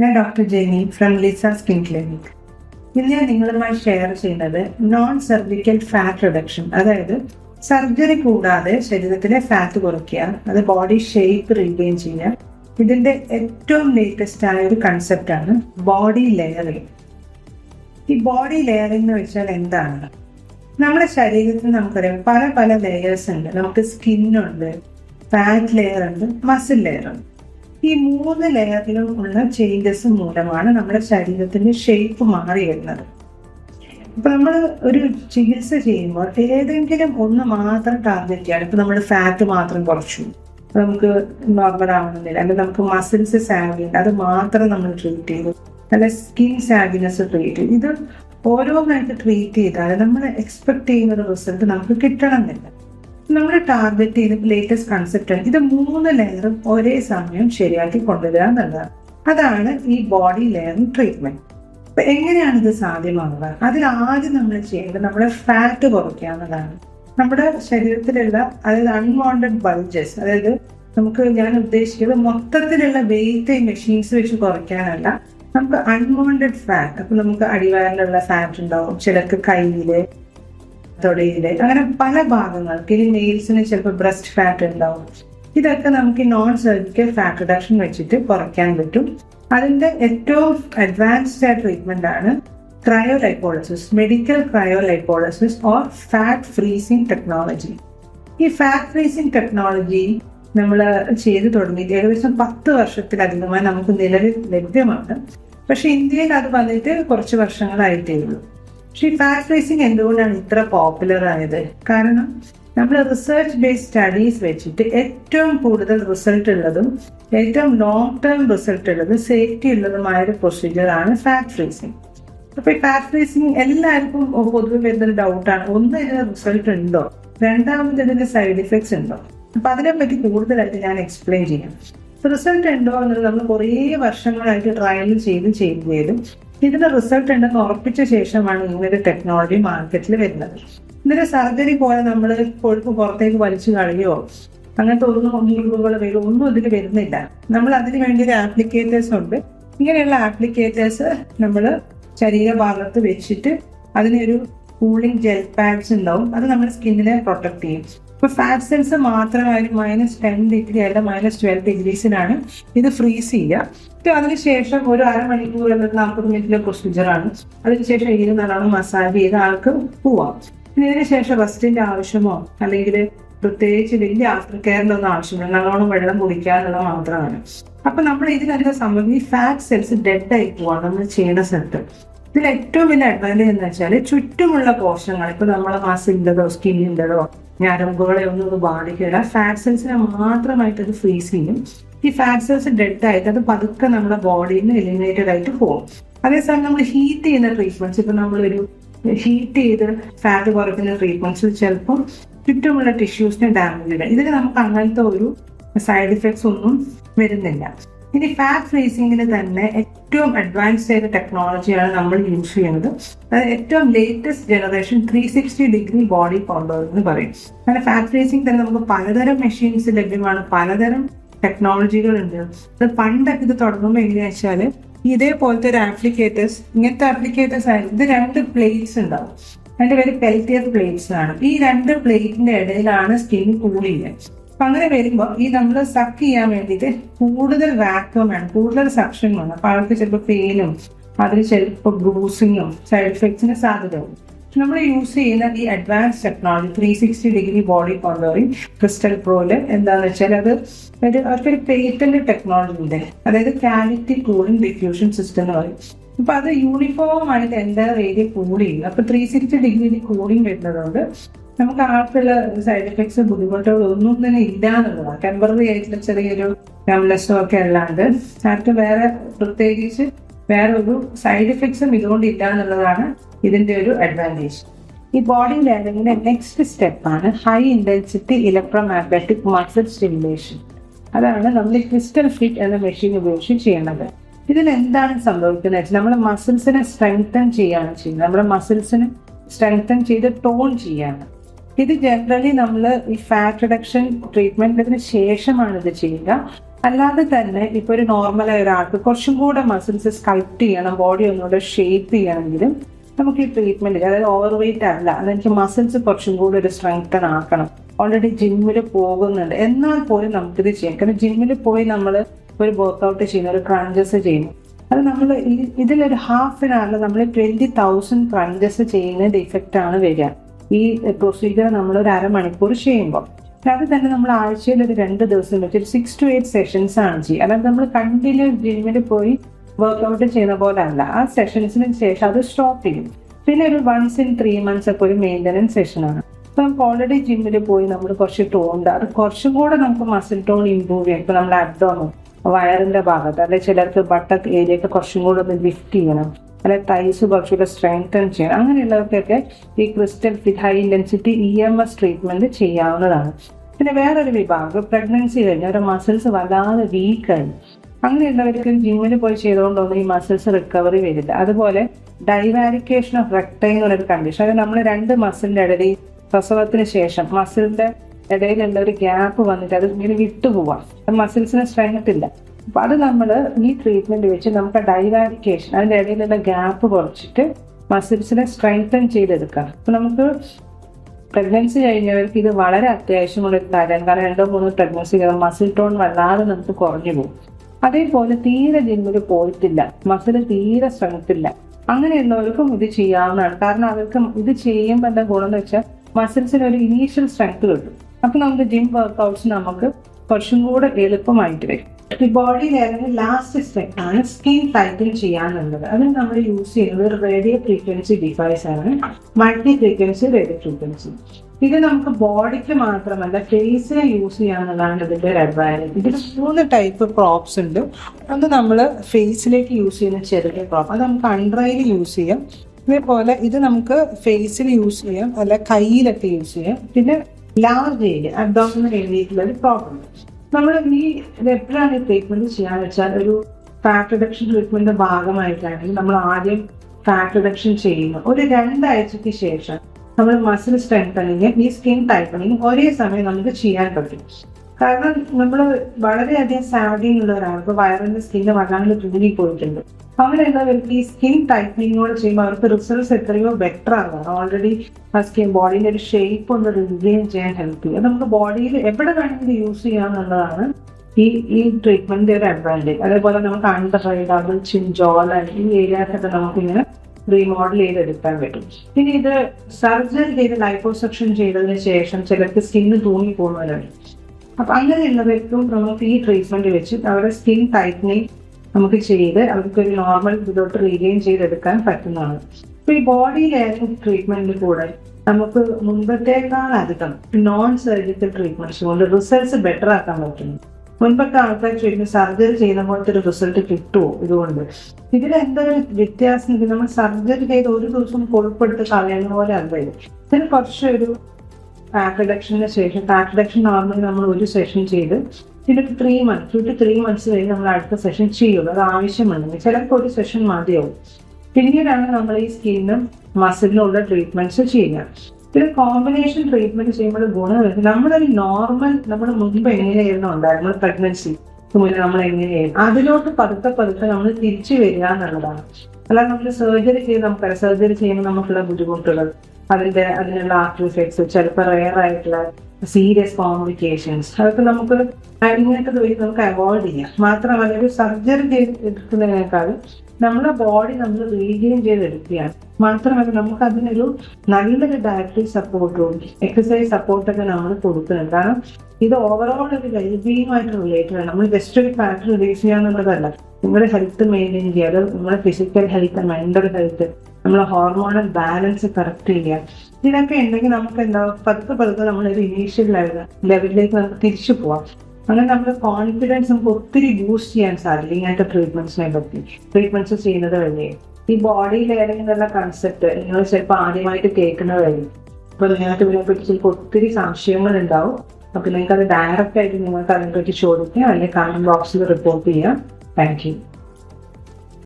ഞാൻ doctor Jenny from Lisa skin clinic ഇന്ന് ഞാൻ നിങ്ങളുമായി ഷെയർ ചെയ്യുന്നത് നോൺ സർജിക്കൽ ഫാറ്റ് റിഡക്ഷൻ അതായത് സർജറി കൂടാതെ ശരീരത്തിലെ ഫാറ്റ് കുറയ്ക്കുക അത് ബോഡി ഷേപ്പ് റീഗെയിൻ ചെയ്യുക. ഇതിന്റെ ഏറ്റവും ലേറ്റസ്റ്റ് ആയ ഒരു കൺസെപ്റ്റ് ആണ് ബോഡി ലെയറിംഗ് ഈ ബോഡി ലെയറിംഗ് എന്ന് വെച്ചാൽ എന്താണ്? നമ്മുടെ ശരീരത്തിൽ നമുക്കറിയാം പല പല ലെയേഴ്സ് ഉണ്ട്. നമുക്ക് സ്കിന്നുണ്ട് ഫാറ്റ് ലെയർ ഉണ്ട് മസിൽ ലെയർ ഉണ്ട്. ഈ മൂന്ന് ലെയറിലും ഉള്ള ചേഞ്ചസ് മൂലമാണ് നമ്മുടെ ശരീരത്തിന്റെ ഷേപ്പ് മാറി വരുന്നത്. ഇപ്പൊ നമ്മൾ ഒരു ചികിത്സ ചെയ്യുമ്പോൾ ഏതെങ്കിലും ഒന്ന് മാത്രം ടാർഗറ്റ് ചെയ്യാണ്. ഇപ്പൊ നമ്മൾ ഫാറ്റ് മാത്രം കുറച്ചു. നമുക്ക് നോർമൽ ആവണമെന്നില്ല അല്ലെങ്കിൽ നമുക്ക് മസിൽസ് സാഗിങ് അത് മാത്രം നമ്മൾ ട്രീറ്റ് ചെയ്തു. അല്ല സ്കിൻ സാഗിനെസ് ട്രീറ്റ് ചെയ്തു. ഇത് ഓരോന്നായിട്ട് ട്രീറ്റ് ചെയ്താൽ നമ്മൾ എക്സ്പെക്ട് ചെയ്യുന്ന റിസൾട്ട് നമുക്ക് കിട്ടണമെന്നില്ല. നമ്മൾ ടാർഗറ്റ് ചെയ്ത് ലേറ്റസ്റ്റ് കൺസെപ്റ്റ് ഇത് മൂന്ന് ലെയറും ഒരേ സമയം ശരിയാക്കി കൊണ്ടുവരിക എന്നുള്ളതാണ്. അതാണ് ഈ ബോഡി ലെയറിംഗ് ട്രീറ്റ്മെന്റ് അപ്പൊ എങ്ങനെയാണ് ഇത് സാധ്യമാകുന്നത്? അതിൽ ആദ്യം നമ്മൾ ചെയ്യേണ്ടത് നമ്മുടെ ഫാറ്റ് കുറയ്ക്കുക എന്നതാണ് നമ്മുടെ ശരീരത്തിലുള്ള അതായത് അൺവാണ്ടഡ് ബൾജസ് അതായത് നമുക്ക് ഞാൻ ഉദ്ദേശിക്കുന്നത് മൊത്തത്തിലുള്ള വെയിറ്റ് മെഷീൻസ് വെച്ച് കുറയ്ക്കാനല്ല നമുക്ക് അൺവാണ്ടഡ് ഫാറ്റ് അപ്പൊ നമുക്ക് അടിവാരിലുള്ള ഫാറ്റ് ഉണ്ടാവും ചിലർക്ക് കയ്യിൽ തൊടയിൽ. അങ്ങനെ പല ഭാഗങ്ങൾ ഈ നെയിൽസിന് ചിലപ്പോൾ ബ്രസ്റ്റ് ഫാറ്റ് ഉണ്ടാവും. ഇതൊക്കെ നമുക്ക് നോൺ സർജിക്കൽ ഫാറ്റ് റിഡക്ഷൻ വെച്ചിട്ട് കുറയ്ക്കാൻ പറ്റും. അതിന്റെ ഏറ്റവും അഡ്വാൻസ്ഡ് ആയ ട്രീറ്റ്മെന്റ് ആണ് cryolipolysis medical cryolipolysis or fat freezing technology ഈ ഫാറ്റ് ഫ്രീസിംഗ് ടെക്നോളജി നമ്മൾ ചെയ്തു തുടങ്ങിയിട്ട് ഏകദേശം പത്ത് വർഷത്തിലധികമായി നമുക്ക് നിലവിൽ ലഭ്യമാണ്. പക്ഷെ ഇന്ത്യയിൽ അത് വന്നിട്ട് കുറച്ച് വർഷങ്ങളായിട്ടേ ഉള്ളൂ. പക്ഷെ ഈ ഫാക്ട് റേസിംഗ് എന്തുകൊണ്ടാണ് ഇത്ര പോപ്പുലർ ആയത്? കാരണം നമ്മൾ റിസർച്ച് ബേസ്ഡ് സ്റ്റഡീസ് വെച്ചിട്ട് ഏറ്റവും കൂടുതൽ റിസൾട്ട് ഉള്ളതും ഏറ്റവും ലോങ് ടേം റിസൾട്ട് ഉള്ളതും സേഫ്റ്റി ഉള്ളതുമായ ഒരു പ്രൊസീജിയറാണ് ഫാക്ട് ഫ്രീസിങ് അപ്പൊ ഈ ഫാക്ട് ഫ്രീസിങ് എല്ലാവർക്കും പൊതുവെ വരുന്നൊരു ഡൗട്ടാണ് ഒന്ന് ഇതിന് റിസൾട്ട് ഉണ്ടോ? രണ്ടാമത് ഇതിന്റെ സൈഡ് ഇഫക്ട്സ് ഉണ്ടോ? അപ്പൊ അതിനെപ്പറ്റി കൂടുതലായിട്ട് ഞാൻ എക്സ്പ്ലെയിൻ ചെയ്യാം. റിസൾട്ട് ഉണ്ടോ എന്നുള്ളത് നമ്മൾ കുറേ വർഷങ്ങളായിട്ട് ട്രയൽ ചെയ്ത് ചെയ്യുകയും ഇതിന്റെ റിസൾട്ട് ഉണ്ടെന്ന് ഉറപ്പിച്ച ശേഷമാണ് ഇങ്ങനൊരു ടെക്നോളജി മാർക്കറ്റിൽ വരുന്നത്. ഇതിന്റെ സർജറി പോലെ നമ്മൾ കൊഴുപ്പ് പുറത്തേക്ക് വലിച്ചു കളയോ അങ്ങനത്തെ ഒന്നും മുറിവുകൾ വരും ഒന്നും ഇതിൽ വരുന്നില്ല. നമ്മൾ അതിന് വേണ്ടി ഒരു ആപ്ലിക്കേറ്റേഴ്സ് ഉണ്ട്. ഇങ്ങനെയുള്ള ആപ്ലിക്കേറ്റേഴ്സ് നമ്മൾ ശരീരഭാഗത്ത് വെച്ചിട്ട് അതിനൊരു കൂളിംഗ് ജെൽ പാഡ്സ് ഉണ്ടാവും. അത് നമ്മുടെ സ്കിന്നിനെ പ്രൊട്ടക്ട് ചെയ്യും. ഇപ്പൊ ഫാറ്റ് സെൽസ് മാത്രമായാലും മൈനസ് ടെൻ ഡിഗ്രി അല്ല മൈനസ് ട്വൽവ് ഡിഗ്രീസിനാണ് ഇത് ഫ്രീസ് ചെയ്യുക. അതിനുശേഷം ഒരു അരമണിക്കൂർ അല്ലെങ്കിൽ നാൽപ്പത് മിനിറ്റിലെ പ്രൊസീജിയറാണ് അതിനുശേഷം ഇതിന് നല്ലോണം മസാജ് ചെയ്ത് ആൾക്ക് പോവാം ഇതിന് ശേഷം റെസ്റ്റിന്റെ ആവശ്യമോ അല്ലെങ്കിൽ പ്രത്യേകിച്ച് വലിയ ആഫ്റ്റർ ഒന്നും ആവശ്യമില്ല. നല്ലോണം വെള്ളം കുടിക്കാനുള്ളത് മാത്രമാണ്. അപ്പൊ നമ്മൾ ഇതിനെന്താ സംഭവം ഈ ഫാറ്റ് സെൽസ് ഡെഡ് ആയി പോവാണ് നമ്മൾ ചെയ്യുന്ന സ്ഥലത്ത്. ഇതിൽ ഏറ്റവും വലിയ അഡ്വാന്റേജ് എന്ന് വെച്ചാൽ ചുറ്റുമുള്ള കോശങ്ങൾ ഇപ്പൊ നമ്മളെ മാസിന്റെതോ സ്കിന്നിന്റെതോ ഞരമ്പുകളെ ഒന്നും ഇത് ബാധിക്കില്ല. ഫാറ്റ് സെൽസിനെ മാത്രമായിട്ട് അത് ഫ്രീസ് ചെയ്യും. ഈ ഫാറ്റ് സെൽസ് ഡെഡ് ആയിട്ട് അത് പതുക്കെ നമ്മുടെ ബോഡിയിൽ നിന്ന് എലിമിനേറ്റഡ് ആയിട്ട് പോകും. അതേസമയം നമ്മൾ ഹീറ്റ് ചെയ്യുന്ന ട്രീറ്റ്മെന്റ്സ് ഇപ്പൊ നമ്മളൊരു ഹീറ്റ് ചെയ്ത് ഫാറ്റ് കുറയ്ക്കുന്ന ട്രീറ്റ്മെന്റ്സ് ചിലപ്പോൾ ചുറ്റുമുള്ള ടിഷ്യൂസിനെ ഡാമേജ് ഇല്ല ഇതിന് നമുക്ക് അങ്ങനത്തെ ഒരു സൈഡ് ഇഫക്ട്സ് ഒന്നും വരുന്നില്ല. ഇനി ഫാറ്റ് ഫ്രീസിംഗിന് തന്നെ ഏറ്റവും അഡ്വാൻസ്ഡ് ആയ ടെക്നോളജിയാണ് നമ്മൾ യൂസ് ചെയ്യുന്നത്. അത് ഏറ്റവും latest generation three sixty degree body contour എന്ന് പറയും. അങ്ങനെ ഫാറ്റ് ഫ്രീസിംഗ് തന്നെ നമുക്ക് പലതരം മെഷീൻസ് ലഭ്യമാണ്. പലതരം ടെക്നോളജികൾ ഉണ്ട് അത് പണ്ടൊക്കെ ഇത് തുടങ്ങുമ്പോൾ എങ്ങനെയാ വെച്ചാൽ ഇതേപോലത്തെ ഒരു ആപ്ലിക്കേറ്റേഴ്സ് ഇങ്ങനത്തെ ആപ്ലിക്കേറ്റേഴ്സ് ആയിരുന്നു ഇത് രണ്ട് പ്ലേറ്റ്സ് ഉണ്ടാവും. രണ്ട് പേര് പെൽറ്റിയർ പ്ലേറ്റ്സ് ആണ്. ഈ രണ്ട് പ്ലേറ്റിന്റെ ഇടയിലാണ് സ്കിൻ കൂൾ അപ്പൊ അങ്ങനെ വരുമ്പോൾ ഈ നമ്മൾ സക്ക് ചെയ്യാൻ വേണ്ടിയിട്ട് കൂടുതൽ വാക്വം വേണം കൂടുതൽ സക്ഷൻ വേണം. അപ്പൊ അവർക്ക് ചിലപ്പോൾ പെയിനും അതിന് ചിലപ്പോൾ ബ്രൂസിങ്ങും സൈഡ് എഫക്ട്സിന് സാധ്യതയുണ്ട്. നമ്മൾ യൂസ് ചെയ്യുന്ന ഈ advance technology three sixty degree body contouring crystal പ്രോയിൽ എന്താന്ന് വെച്ചാൽ അത് ഒരു അവർക്കൊരു പേറ്റന്റ് ടെക്നോളജി ഉണ്ട് അതായത് ക്യാവിറ്റി കൂളിംഗ് ഡിഫ്യൂഷൻ സിസ്റ്റം എന്ന് പറയും. അപ്പൊ അത് യൂണിഫോം ആയിട്ട് എന്താ ഏരിയ കൂൾ ചെയ്യും? അപ്പൊ ത്രീ സിക്സ്റ്റി ഡിഗ്രി കൂളിംഗ് വരുന്നതുകൊണ്ട് നമുക്ക് ആർക്കുള്ള സൈഡ് എഫക്ട്സ് ബുദ്ധിമുട്ടുകൾ ഒന്നും തന്നെ ഇല്ല എന്നുള്ളതാണ്. ടെമ്പററി ആയിട്ടുള്ള ചെറിയൊരു ഡംലെസ്സോ ഒക്കെ അല്ലാണ്ട് ആർക്ക് വേറെ പ്രത്യേകിച്ച് വേറെ ഒരു സൈഡ് എഫക്ട്സും ഇതുകൊണ്ട് ഇല്ല എന്നുള്ളതാണ് ഇതിന്റെ ഒരു അഡ്വാന്റേജ് ഈ ബോഡി ലെയറിങ്ങിന്റെ നെക്സ്റ്റ് സ്റ്റെപ്പാണ് high intensity electro magnetic muscle stimulation അതാണ് നമ്മൾ ക്രിസ്റ്റൽ ഫിറ്റ് എന്ന മെഷീൻ ഉപയോഗിച്ച് ചെയ്യുന്നത് ഇതിൽ എന്താണ് സംഭവിക്കുന്നത് വെച്ചാൽ നമ്മുടെ മസിൽസിനെ സ്ട്രെങ്തൻ ചെയ്യാണ് ചെയ്യുന്നത്. നമ്മുടെ മസിൽസിനെ സ്ട്രെങ്തൻ ചെയ്ത് ടോൺ ചെയ്യാണ് ഇത് ജനറലി നമ്മൾ ഈ ഫാറ്റ് റിഡക്ഷൻ ട്രീറ്റ്മെന്റിന് ശേഷമാണ് ഇത് ചെയ്യുക. അല്ലാതെ തന്നെ ഇപ്പോൾ ഒരു നോർമലായ ഒരാൾക്ക് കുറച്ചും കൂടെ മസിൽസ് സ്കൾപ്റ്റ് ചെയ്യണം ബോഡി ഒന്നുകൂടെ ഷേപ്പ് ചെയ്യണമെങ്കിലും നമുക്ക് ഈ ട്രീറ്റ്മെന്റ് അതായത് ഓവർ വെയിറ്റ് അല്ല അതെനിക്ക് മസിൽസ് കുറച്ചും കൂടെ ഒരു സ്ട്രെങ്തൻ ആക്കണം. ഓൾറെഡി ജിമ്മിൽ പോകുന്നുണ്ട്. എന്നാൽ പോലും നമുക്കിത് ചെയ്യാം. കാരണം ജിമ്മിൽ പോയി നമ്മൾ ഒരു വർക്കൗട്ട് ചെയ്യുന്നു ഒരു ക്രഞ്ചസ് ചെയ്യുന്നു അത് നമ്മൾ ഇതിലൊരു ഹാഫ് ആൻ അവറിൽ നമ്മൾ ട്വന്റി തൗസൻഡ് ക്രഞ്ചസ് ചെയ്യുന്നതിന്റെ ഇഫക്റ്റ് ആണ് വരിക. ഈ പ്രൊസീജിയർ നമ്മൾ ഒരു അരമണിക്കൂർ ചെയ്യുമ്പോൾ. അത് തന്നെ നമ്മൾ ആഴ്ചയിൽ ഒരു രണ്ട് ദിവസം വെച്ച് ഒരു സിക്സ് ടു എയ്റ്റ് സെഷൻസ് ആണ് ചെയ്യുക. അതായത് നമ്മൾ കണ്ടിന്യൂ ജിമ്മിൽ പോയി വർക്ക്ഔട്ട് ചെയ്യുന്ന പോലെ അല്ല ആ സെഷൻസിന് ശേഷം അത് സ്റ്റോപ്പ് ചെയ്യും. പിന്നെ ഒരു വൺസ് ഇൻ ത്രീ മന്ത്സ് ഒക്കെ ഒരു മെയിന്റനൻസ് സെഷനാണ് ഇപ്പം ഓൾറെഡി ജിമ്മിൽ പോയി നമ്മൾ കുറച്ച് ടോൺ അത് കുറച്ചും കൂടെ നമുക്ക് മസിൽ ടോൺ ഇമ്പ്രൂവ് ചെയ്യാം. ഇപ്പം നമ്മുടെ അബ്ഡോമോ വയറിന്റെ ഭാഗത്ത് അല്ലെങ്കിൽ ചിലർക്ക് ബട്ടക് ഒക്കെ കുറച്ചും കൂടെ ഒന്ന് ലിഫ്റ്റ് ചെയ്യണം. അല്ലെ ടൈസ് കുറച്ചുകൂടെ സ്ട്രെങ്തൻ ചെയ്യണം. അങ്ങനെയുള്ളവർക്കൊക്കെ ഈ crystal fit high intensity E M S treatment ചെയ്യാവുന്നതാണ്. പിന്നെ വേറൊരു വിഭാഗം പ്രഗ്നൻസി കഴിഞ്ഞ് അവരുടെ മസിൽസ് വല്ലാതെ വീക്കായി അങ്ങനെയുള്ളവർക്ക് ജിമ്മിൽ പോയി ചെയ്തുകൊണ്ടൊന്നും ഈ മസിൽസ് റിക്കവറി വരില്ല. അതുപോലെ ഡൈവാരിക്കേഷൻ ഓഫ് റെക്ടൈൻ പറയുന്ന കണ്ടീഷൻ അത് നമ്മൾ രണ്ട് മസിലിന്റെ ഇടയിൽ പ്രസവത്തിന് ശേഷം മസിലിന്റെ ഇടയിലുള്ള ഒരു ഗ്യാപ്പ് വന്നിട്ട് അത് ഇങ്ങനെ വിട്ടുപോവാം മസിൽസിന് സ്ട്രെങ്ത് ഇല്ല. അപ്പൊ അത് നമ്മൾ ഈ ട്രീറ്റ്മെന്റ് വെച്ച് നമുക്ക് ഡൈവാരിക്കേഷൻ അതിന്റെ ഇടയിലുള്ള ഗ്യാപ്പ് കുറച്ചിട്ട് മസിൽസിനെ സ്ട്രെങ്തൻ ചെയ്തെടുക്കാം. അപ്പൊ നമുക്ക് പ്രഗ്നൻസി കഴിഞ്ഞവർക്ക് ഇത് വളരെ അത്യാവശ്യമുള്ള ഒരു കാര്യം കാരണം രണ്ടോ മൂന്നോ പ്രഗ്നൻസി മസിൽ ടോൺ വല്ലാതെ നമുക്ക് കുറഞ്ഞു പോകും. അതേപോലെ തീരെ ജിമ്മിൽ പോയിട്ടില്ല. മസിൽ തീരെ ശ്രമിച്ചില്ല അങ്ങനെയുള്ളവർക്കും ഇത് ചെയ്യാവുന്നതാണ്. കാരണം അവർക്ക് ഇത് ചെയ്യുമ്പോൾ എന്താ ഗുണം എന്ന് വെച്ചാൽ മസിൽസിന് ഒരു ഇനീഷ്യൽ സ്ട്രെങ്ത് കിട്ടും. അപ്പൊ നമുക്ക് ജിം വർക്ക്ഔട്ട്സ് നമുക്ക് കുറച്ചും കൂടെ എളുപ്പമായിട്ട് വരും. ഈ ബോഡി ലെയറിന് ലാസ്റ്റ് സ്റ്റെപ്പ് ആണ് സ്കിൻ ടൈറ്റിൽ ചെയ്യാന്നുള്ളത്. അതിന് നമ്മൾ യൂസ് ചെയ്യുന്നത് റേഡിയോ ഫ്രീക്വൻസി ഡിവൈസ് ആണ്. മൾട്ടി ഫ്രീക്വൻസി റേഡിയോ ഫ്രീക്വൻസി ഇത് നമുക്ക് ബോഡിക്ക് മാത്രമല്ല ഫേസിനെ യൂസ് ചെയ്യാന്നുള്ളതാണ് ഇതിന്റെ ഒരു അഡ്വാന്റേജ് ഇതിൽ മൂന്ന് ടൈപ്പ് പ്രോപ്സ് ഉണ്ട്. ഒന്ന് നമ്മൾ ഫേസിലേക്ക് യൂസ് ചെയ്യുന്ന ചെറിയ പ്രോപ്പ് അത് നമുക്ക് അണ്ടറയിൽ യൂസ് ചെയ്യാം. ഇതേപോലെ ഇത് നമുക്ക് ഫേസിൽ യൂസ് ചെയ്യാം. അല്ല കയ്യിലൊക്കെ യൂസ് ചെയ്യാം. പിന്നെ ലാർജ് ഏരിയ അബ്ഡോമിനൽ വേണ്ടിയിട്ടുള്ള ഒരു പ്രോബ്ലം നമ്മൾ ഈ എപ്പോഴാണ് ഈ ട്രീറ്റ്മെന്റ് ചെയ്യാന്ന് വെച്ചാൽ ഒരു ഫാറ്റ് റിഡക്ഷൻ ട്രീറ്റ്മെന്റിന്റെ ഭാഗമായിട്ടാണെങ്കിൽ നമ്മൾ ആദ്യം ഫാറ്റ് റിഡക്ഷൻ ചെയ്യുന്നു. ഒരു രണ്ടാഴ്ചക്ക് ശേഷം നമ്മൾ മസിൽ സ്ട്രെങ്തനിങ് ഈ സ്കിൻ ടൈപ്പനിങ് ഒരേ സമയം നമുക്ക് ചെയ്യാൻ പറ്റും. കാരണം നമ്മൾ വളരെയധികം സാഡിങ് ഉള്ള ഒരാൾക്ക് വയറിന്റെ സ്കിന്ന് വല്ലാണ്ട് തൂങ്ങി പോയിട്ടുണ്ട് അങ്ങനെ അങ്ങനെയുള്ളവർക്ക് ഈ സ്കിൻ ടൈറ്റനിങ്ങോട് ചെയ്യുമ്പോൾ അവർക്ക് റിസൾട്ട്സ് എത്രയോ ബെറ്റർ ആകാം ഓൾറെഡി ആ സ്കിൻ ബോഡീന്റെ ഒരു ഷേപ്പ് ഒന്ന് റിഗെയിൻ ചെയ്യാൻ ഹെൽപ്പ് ചെയ്യും. നമുക്ക് ബോഡിയിൽ എവിടെ വേണമെങ്കിലും യൂസ് ചെയ്യാന്നുള്ളതാണ് ഈ ഈ ട്രീറ്റ്മെന്റിന്റെ ഒരു അഡ്വാന്റേജ് അതേപോലെ നമുക്ക് അണ്ടർ ഡബിൾ ചിൻ ജോല ഈ ഏരിയാസൊക്കെ നമുക്കിങ്ങനെ റീമോഡൽ ചെയ്തെടുക്കാൻ പറ്റും. പിന്നെ ഇത് സർജറി ചെയ്ത് ലൈപ്പോസെക്ഷൻ ചെയ്തതിന് ശേഷം ചിലർക്ക് സ്കിന്ന് തൂങ്ങി പോകുന്നവരുണ്ട് അപ്പൊ അങ്ങനെയുള്ളവർക്കും നമുക്ക് ഈ ട്രീറ്റ്മെന്റ് വെച്ച് അവരുടെ സ്കിൻ ടൈറ്റനിങ് നമുക്ക് ചെയ്ത് അവർക്ക് ഒരു നോർമൽ ഇതിലോട്ട് റീഗെയിൻ ചെയ്തെടുക്കാൻ പറ്റുന്നതാണ്. അപ്പൊ ഈ ബോഡി ലെയറിംഗ് ട്രീറ്റ്മെന്റിൽ കൂടെ നമുക്ക് മുൻപത്തേക്കാൾ അധികം നോൺ സർജിക്കൽ ട്രീറ്റ്മെന്റ്സ് കൊണ്ട് റിസൾട്ട്സ് ബെറ്റർ ആക്കാൻ പറ്റുന്നു. മുൻപൊക്കെ ആൾക്കാർ ചെയ്യുന്ന സർജറി ചെയ്യുന്ന പോലത്തെ ഒരു റിസൾട്ട് കിട്ടുമോ ഇതുകൊണ്ട്? ഒരു വ്യത്യാസം? നമ്മൾ സർജറി ചെയ്ത് ഒരു ദിവസം കൊഴുപ്പെടുത്ത് കളയുന്ന പോലെ അല്ല ഇത്. ഇതിന് കുറച്ചൊരു ഫാറ്റ് റിഡക്ഷന് ശേഷം ഫാറ്റ് നോർമലി നമ്മൾ ഒരു സെഷൻ ചെയ്ത് പിന്നെ three months two two three months കഴിഞ്ഞ് നമ്മൾ അടുത്ത സെഷൻ ചെയ്യുള്ളൂ. അത് ആവശ്യമുണ്ടെങ്കിൽ. ചിലപ്പോൾ ഒരു സെഷൻ മതിയാവും. പിന്നീടാണ് നമ്മൾ ഈ സ്കിന്നും മസിലിനുള്ള ട്രീറ്റ്മെന്റ്സ് ചെയ്യുക. പിന്നെ കോമ്പിനേഷൻ ട്രീറ്റ്മെന്റ് ചെയ്യുമ്പോൾ ഗുണം ഒരു നോർമൽ നമ്മൾ മുൻപ് എങ്ങനെയായിരുന്നു ഉണ്ടായിരുന്നത്? പ്രഗ്നൻസി മുന്നേ നമ്മൾ എങ്ങനെയായിരുന്നു? അതിലോട്ട് പതുക്കെ പതുക്കെ നമ്മൾ തിരിച്ചു വരിക എന്നുള്ളതാണ്. അല്ലാതെ നമ്മൾ സർജറി ചെയ്ത് നമുക്ക് സർജറി ചെയ്യുമ്പോൾ നമുക്കുള്ള ബുദ്ധിമുട്ടുകൾ അതിന്റെ അതിനുള്ള ആഫ്റ്റർ ഇഫക്ട്സ് ചിലപ്പോൾ റെയർ ആയിട്ടുള്ള സീരിയസ് കോംപ്ലിക്കേഷൻസ് അതൊക്കെ നമുക്ക് വഴി നമുക്ക് അവോയ്ഡ് ചെയ്യാം. മാത്രമല്ല ഒരു സർജറി ചെയ്ത് എടുക്കുന്നതിനേക്കാളും നമ്മുടെ ബോഡി നമ്മൾ റീഗെയിൻ ചെയ്തെടുക്കുകയാണ്. മാത്രമല്ല നമുക്ക് അതിനൊരു നല്ലൊരു ഡയറ്ററി സപ്പോർട്ടും എക്സസൈസ് സപ്പോർട്ടൊക്കെ നമ്മൾ കൊടുക്കുന്നുണ്ട് കാരണം ഇത് ഓവറോൾ ഒരു വെൽബീങ്ങുമായിട്ട് റിലേറ്റഡ് ആണ്. നമ്മൾ ജസ്റ്റ് ഒരു ഫാറ്റ് റിലീസ് ചെയ്യാന്നുള്ളതല്ല. നിങ്ങളുടെ ഹെൽത്ത് മെയിന്റെയിൻ ചെയ്യുക. അത് നമ്മുടെ ഫിസിക്കൽ ഹെൽത്ത് മെന്റൽ ഹെൽത്ത് നമ്മളെ ഹോർമോണൽ ബാലൻസ് കറക്റ്റ് ചെയ്യുക. ഇതിനൊക്കെ ഉണ്ടെങ്കിൽ നമുക്ക് എന്താ പതുക്കെ പതുക്കെ നമ്മളൊരു ഇനീഷ്യൽ ലെവലിലേക്ക് നമുക്ക് തിരിച്ചു പോവാം. അങ്ങനെ നമ്മുടെ കോൺഫിഡൻസ് നമുക്ക് ഒത്തിരി ബൂസ്റ്റ് ചെയ്യാൻ സാധിക്കും ഇങ്ങനത്തെ ട്രീറ്റ്മെന്റ്സിനെ പറ്റി. ട്രീറ്റ്മെന്റ്സ് ചെയ്യുന്നത് വഴി ഈ ബോഡി ലെയറിംഗ് എന്നുള്ള കൺസെപ്റ്റ് നിങ്ങൾ ചിലപ്പോൾ ആദ്യമായിട്ട് കേൾക്കുന്നത് വഴി. അപ്പൊ നിങ്ങൾക്ക് ഇതിനെപ്പറ്റി ചിലപ്പോൾ ഒത്തിരി സംശയങ്ങൾ ഉണ്ടാവും. അപ്പൊ നിങ്ങൾക്ക് അത് ഡയറക്റ്റ് ആയിട്ട് നിങ്ങൾക്ക് അതിനെപ്പറ്റി ചോദിക്കാം അല്ലെങ്കിൽ കമന്റ് ബോക്സിൽ റിപ്പോർട്ട് ചെയ്യാം. Thank you